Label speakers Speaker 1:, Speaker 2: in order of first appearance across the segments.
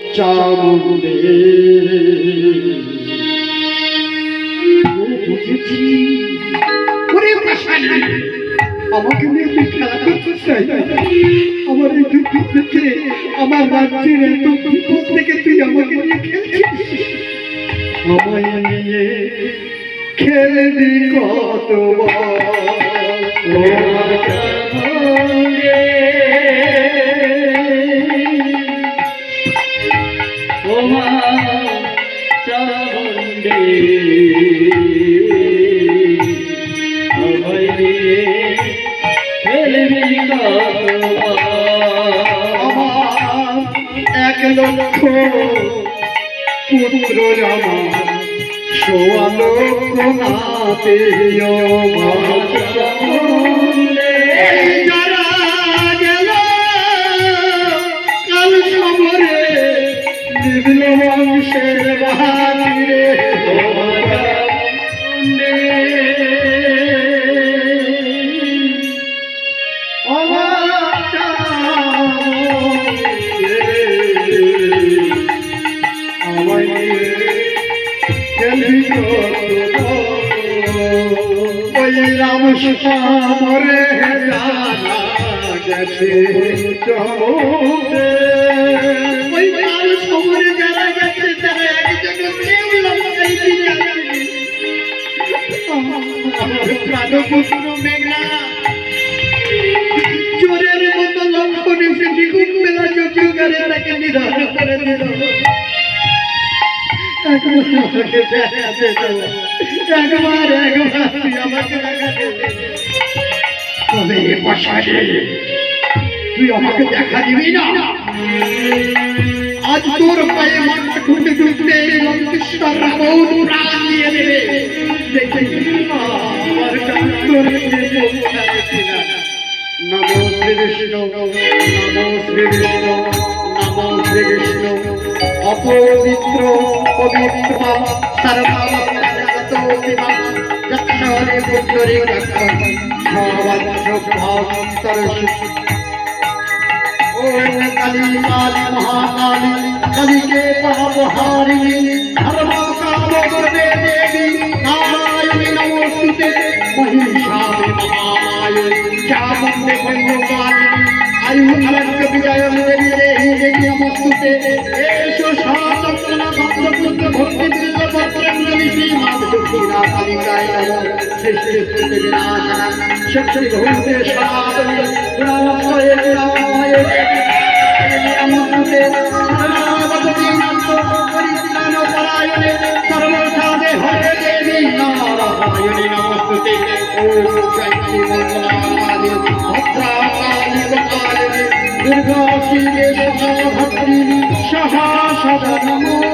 Speaker 1: চামুণ্ডে। বুঝেছি। ওরে ভাষালি আমাকে নিয়ে তুই খেলা করছিস আমার এই দুঃখ থেকে আমার রাজ্যের এত থেকে তুই আমাকে নিয়ে খেলছিস। আমায় নিয়ে খেলবি কতবার? ও
Speaker 2: কতবার
Speaker 1: আমার এক লক্ষ পুত্র আমার সোয়া লক্ষ নাতে রাম জানা গেছে ওই রাম সামরে যারা গেছে তারা একজন কেউ লঙ্কাই দিয়ে আসেনি। আমার প্রাণপুত্র মেঘনা চোরের মতো লক্ষণ এসে দ্বিগুণ বেলা চতুর্গারে তাকে নিধন করে দিল একবার। একবার আমাকে দেখাতে দে। তবে এ বসারে তুই আমাকে দেখা দিবি না আজ তোর পায়ে মাথা দেখে শ্রী বিষ্ণু নমো শ্রী বিষ্ণু রাধে কৃষ্ণ অপবিত্র পবিত্র সর্বত যক্ষরে পুত্রে কালী কালী মহাকালী কালী কে মহামহারিণী शक्ति भूते गुणामये गुणामये गुणामये सर्वदति नमो परित्राण परायणे सर्वसादे हरे देवी नारायणी नमस्तुते ओम शक्ति मंगलामादि भद्राकाली वकालिनी दुर्गा श्री देवी भद्रिनी सहा सदा नमो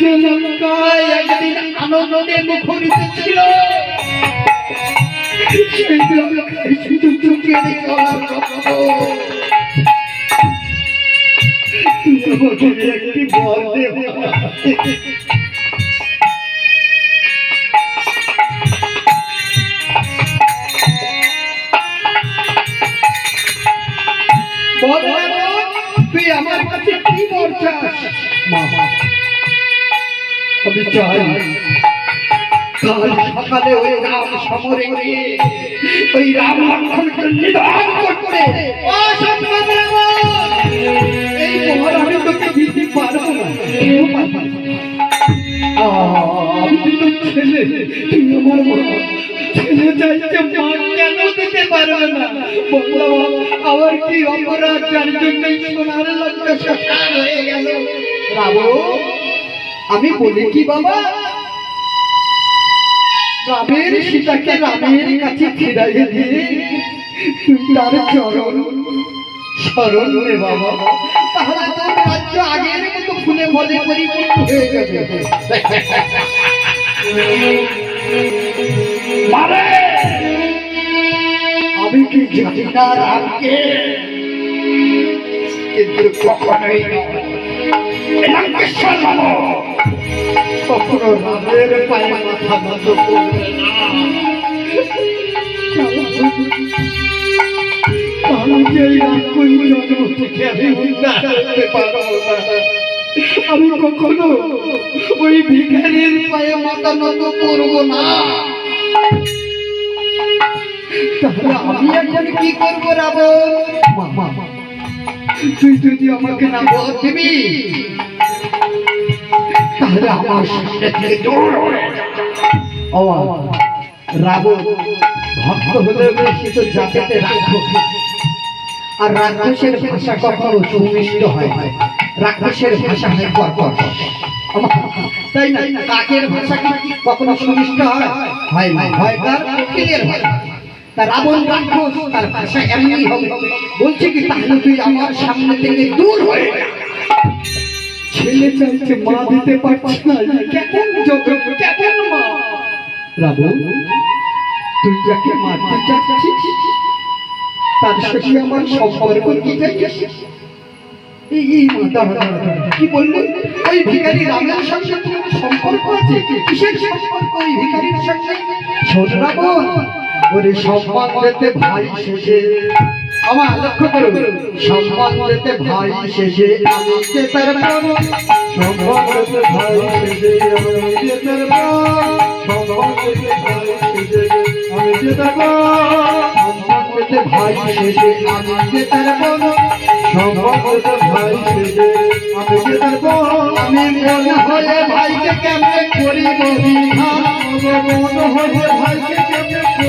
Speaker 1: বিভিন্ন যে লঙ্কায় একদিন আনন্দে মুখরিত ছিল। একটি বল আমি চাই কাল সকালে ওই রাম সমরে গিয়ে ওই রাম করতে তো ছেলে চাইছে মা কেন দিতে পারবে না? বললাম কি অপরাধ? জন্য সোনার শ্মশান হয়ে গেল। আমি বলি কি বাবা? রামের সীতাকে রামের কাছে ফিরাইয়ে দিয়ে তার চরণ শরণ রে বাবা। তাহলে তোর রাজ্য আগের মতো ফুলে ফলে পরিপূর্ণ হয়ে যাবে। আমি কি জানি না রামকে? কিন্তু কখনোই নয়। মানো কখনো রামের পায়ে মাথা নত করবে না। আমি যে রাক্ষস জন্ম থেকে আমি উদ্ধার হতে পারব না। আমি কখনো ওই ভিখারির পায়ে মাথা নত করব না। তাহলে আমি এখন কি করব রাবণ? তুই যদি আমাকে না বল দিবি তাহলে আমার সামনে থেকে দূর। রাবণ ভক্ত হলে বেশি তো জাতিতে আর রাক্ষসের ভাষা কখনো সুমিষ্ট হয়। রাক্ষসের ভাষা হয় কর্কট তাই না কাকের ভাষা কখনো সুমিষ্ট হয় হয় না হয় তার কোকিলের তা রাবণ রাক্ষস তার ভাষা এমনই হবে বলছে কি তাহলে তুই আমার সামনে থেকে দূর হয়ে যা। ছেলে চাইছে মা দিতে পারছি না? কেমন জগৎ কেমন মা? রাবণ তুই যাকে মারতে চাচ্ছিস তার সাথে আমার সম্পর্ক কি দাঁড়া। কি বললি? ওই ভিখারি রামের সঙ্গে সম্পর্ক আছে? কিসের সম্পর্ক ওই ভিখারির সঙ্গে? শোন রাবণ ওরে সম্মান দিতে ভাই সেজে আমার লক্ষ্য করো সম্মান দিতে ভাই সেজে আমি যে তার প্রাণ সম্মান দিতে ভাই সেজে আমি যে তার প্রাণ সম্মান দিতে ভাই সেজে আমি যে তার সম্মান দিতে ভাই সেজে আমি যে তার প্রাণ সম্মান দিতে ভাই সেজে আমি যে তার আমি মন হয়ে ভাইকে কেমনে করি বিধান? মন হয়ে ভাইকে কেমনে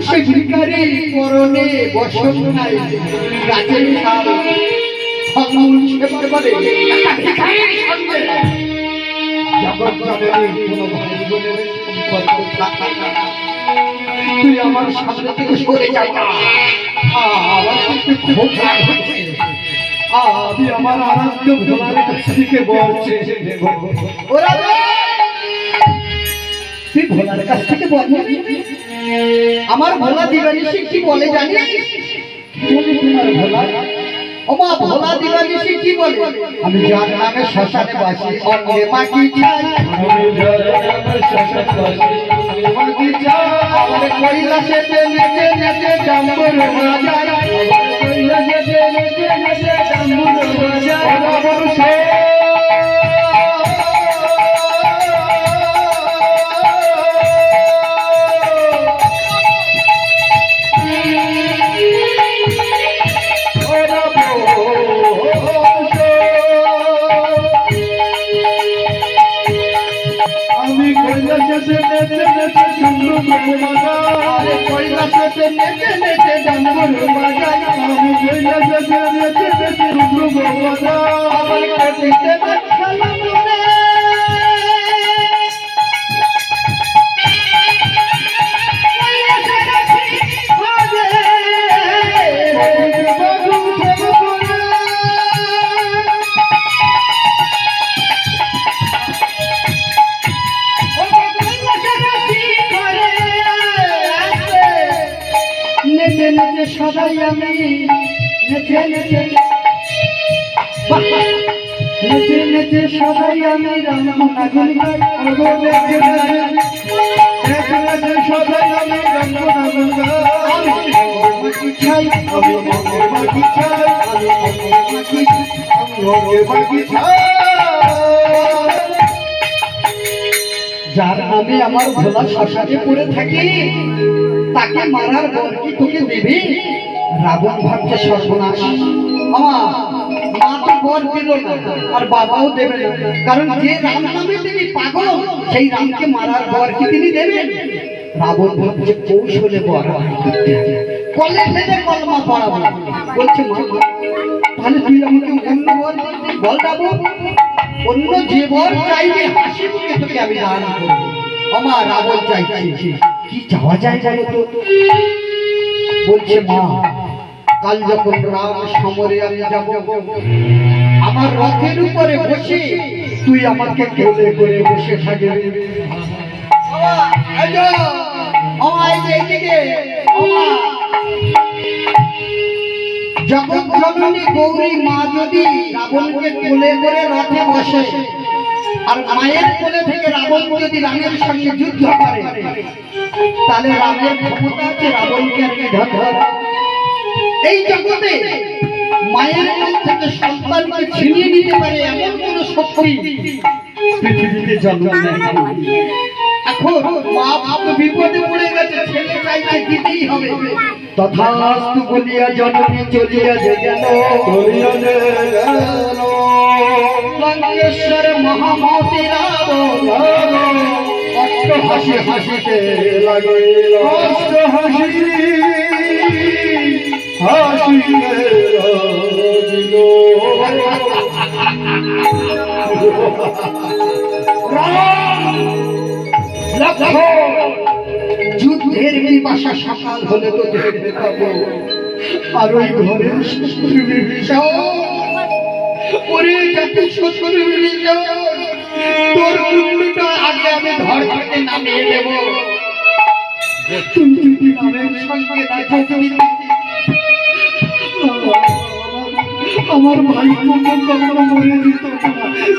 Speaker 1: ভিখারি পরনে বসন নাই গাছের ফলমূল সেবার করে একটা ভিখারির জগৎ তুই আমার সামনে থেকে সরে যাই না আমার কিন্তু আমি আমার আরাধ্য ভোলার কাছ থেকে বলছে ওরা তুই ভোলার কাছ থেকে বল আমার ভোলা বলে জানিস কি বলে তোমার ভোলা ওমা ভোলা দিবানিসি কি বলে? আমি যার নামে শ্মশানে বাসি অঙ্গে মাটি আমার কৈলাসেতে নেচে নেচে ডাম্বর বাজায় আমার কৈলাসেতে নেচে নেচে ডাম্বর বাজায় কৈলাসে নেচে আমি নেচে নেচে। নেচে সবাই আমি রামনা গুলি নেচে নেচে নেচে সবাই আমি রামনা গুলি আমি চাই আমি মাটি চাই আমি মাটি আমি চাই যার নামে আমার ভোলা শ্মশানে পড়ে থাকি তাকে মারার বর কি তোকে দেবে? রাবণ ভাবছে সর্বনাশ। আমার মা তো বর দিল আর বাবাও দেবে না। কারণ যে রাম নামে তিনি পাগল, সেই রামকে মারার বর কি তিনি দেবেন? রাবণ ভাবছে কৌশলে বর। কলে ফেলে কলমা পড়াবো। বলছে, মা তাহলে তুই আমাকে অন্য বর বল রাবণ, অন্য যে বর চাইবে হাসি মুখে তোকে আমি দান করব। আমার রাবণ চাইছে, কি চাওয়া যায় জানো তো? বলছে, মা কাল যখন রাম সমরে আমি যাব, আমার রথের উপরে বসে তুই আমাকে করে বসে গৌরী মা যদি রাবণকে কোলে করে রথে বসে, আর মায়ের কোলে থেকে রাবণ যদি রামের সঙ্গে যুদ্ধ করে, তাহলে রামের ক্ষমতা আছে রাবণকে আর কি ধর এই জগতে মায়ের থেকে সন্তানকে ছিনিয়ে নিতে পারে এমন কোন শক্তি পৃথিবীতে জন্ম নেয় এখন মা বাপ বিপদে দিতেই হবে। বলিয়া হাসি হাসিতে
Speaker 2: হাসি
Speaker 1: যুদ্ধের পিপাসা সকাল হলে তো দেখতে পাবো। আর ওই ঘরের শ্বশুর বিভীষণ। ওরে জাতি শ্বশুর বিভীষণ, তোর কুণ্ডটা আগে আমি ঘর থেকে নামিয়ে দেব। তুই যদি রামের সঙ্গে না থাকবি আমার ভাই কুমন কখনো মরে যেত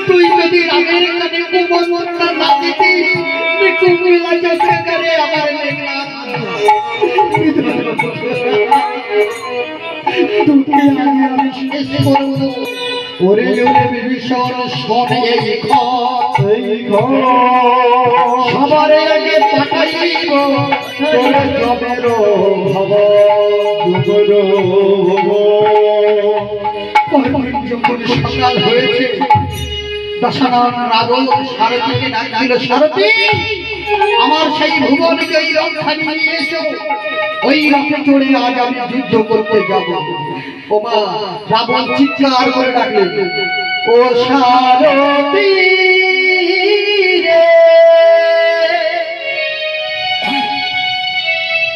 Speaker 1: তুই যদি রাগের কানে কুমন্ত্রণা না দিতি কুমিলা চক্র করে আমার মেঘনাথ আমি শেষ করব। বিভীষণ শোনে এই
Speaker 2: এই ঘর
Speaker 1: সবার আগে পাঠাইব আমার সেই ভুবন জয়ী রথখানি নিয়ে এসো। ওই রথে চড়ে আজ আমি যুদ্ধ করতে যাব। ও মা, রাবণ চিৎকার করে ডাকলেন, ও সারথী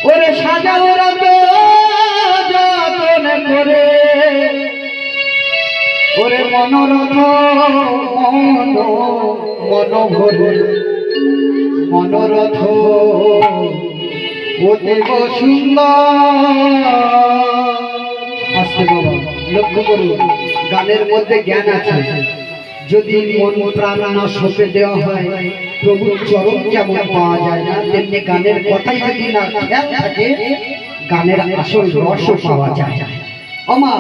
Speaker 1: ওরে সাজাও রথ যতন করে। ওরে মনোরথ মন মনোভরে মনোরথ অতীব সুন্দর। আসতে বাবা লক্ষ্য করুন গানের মধ্যে জ্ঞান আছে। যদি মন প্রাণ না সপে দেওয়া হয় প্রভুর চরণ যেমন পাওয়া যায় না? তেমনি গানের কথাই যদি না খেয়াল থাকে গানের আসল রসও পাওয়া যায়। অমা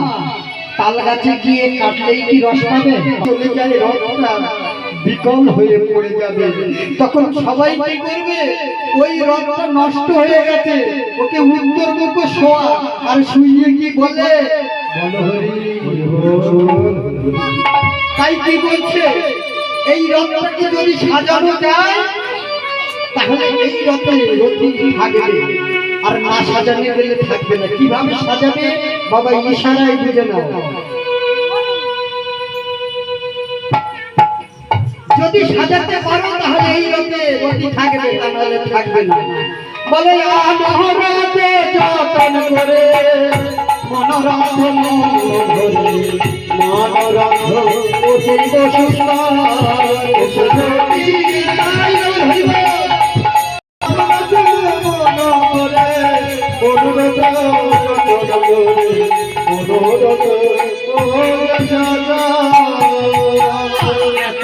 Speaker 1: তাল গাছে গিয়ে কাটলেই কি রস পাবে? চলে যায় রসটা বিকল হয়ে পড়ে যাবে। তখন সবাই কি করবে? ওই রথটা নষ্ট হয়ে গেছে। ওকে উত্তর মুখ শোয়া। আর শুইয়ে কি বলে। তাই কি বলছে? এই রথটাকে যদি সাজানো যায়, তাহলে এই রথে রথি থাকবে। আর না সাজানো গেলে থাকবে না। কীভাবে সাজাবে? বাবা ইশারায় বুঝে নাও। যদি সাজাতে পারো, তাহলে এই রথে রথি থাকবে, তা নাহলে থাকবে না। বলে মহারাজে, যতন করে মনোধরে মনোরথ অতীব সুন্দর সুন্দরী।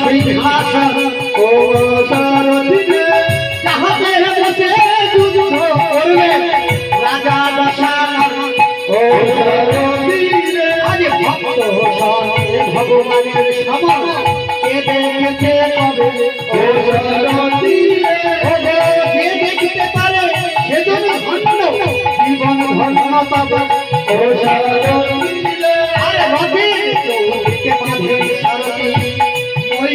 Speaker 1: সিংহাসন
Speaker 2: ও সারথি রে
Speaker 1: যাহাতে বসে যুদ্ধ করবে, রাজা দশানন।
Speaker 2: ও সারথি রে
Speaker 1: আজ ভক্ত সঙ্গে ভগবানের সমান। জীবন ধন্য পাবে।
Speaker 2: ও সারথি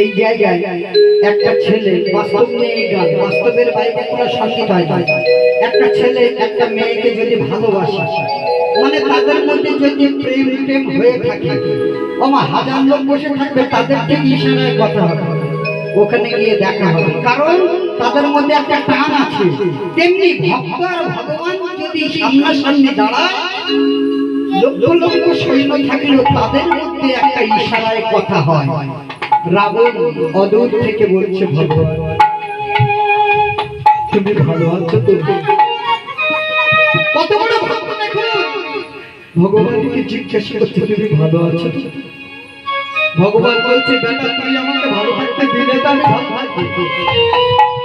Speaker 1: এই জায়গায় একটা ছেলে বাস্তব বাস্তবের বাইরে কোনো সংগীত হয় একটা ছেলে, একটা মেয়েকে যদি ভালোবাসে মানে তাদের মধ্যে যদি প্রেম প্রেম হয়ে থাকে আমার হাজার লোক বসে থাকবে তাদেরকে ইশারায় কথা হবে। ওখানে গিয়ে দেখা হবে। কারণ তাদের মধ্যে একটা টান আছে। তেমনি ভক্ত ভগবান যদি সামনাসামনি দাঁড়ায়, লক্ষ লক্ষ সৈন্য থাকলেও তাদের মধ্যে একটা ইশারায় কথা হয়। রাবণ অদূর থেকে বলছে, ভগবান, তুমি ভালো আছো তো? ভগবানকে জিজ্ঞেস করছে, তুমি ভালো আছো? ভগবান বলছে, বেটা, তুই আমাকে ভালো থাকতে দিলে তো ভালো থাকব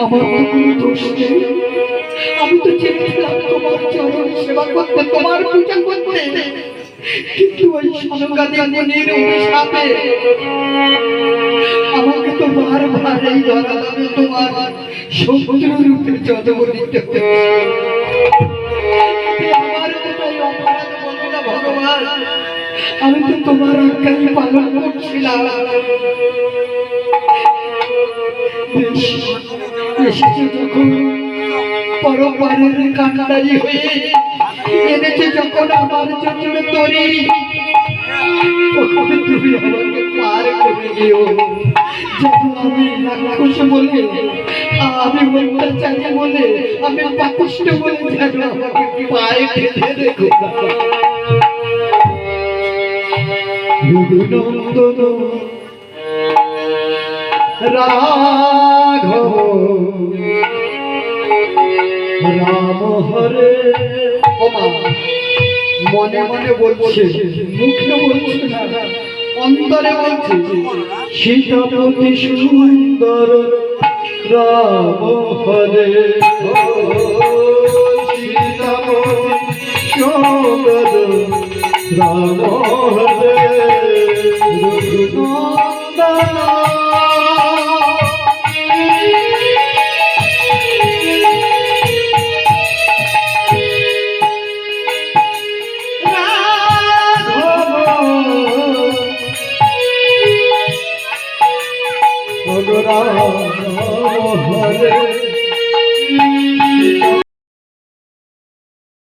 Speaker 1: আমার আমি তো চেয়েছিলাম তোমার চরণ সেবা তোমার পূজা করতে। কিন্তু ওই সনকাদি মুনির তো বারবার এই তোমার শত্রু রূপে জন্ম নিতে আমার কোথায় অপরাধ না ভগবান। আমি তো তোমার আজ্ঞাই পালন করছিলাম। এসেছে যখন পরপারের কান্ডারি হয়ে, এনেছে যখন আমার জন্য তরি তুমি আমাকে পার করে দিও। যেন আমি রাক্ষস বলে বলে, আমি পাপিষ্ট বলে যেন আমাকে পায়ে ফেলে নন্দন রাঘব রাম হরে মনে মনে বলছে মুখে বলছে না অন্তরে বলছে সীতাপতি সুন্দর রাম হরে সীতাপতি সুন্দর রাম হরে রঘুনন্দন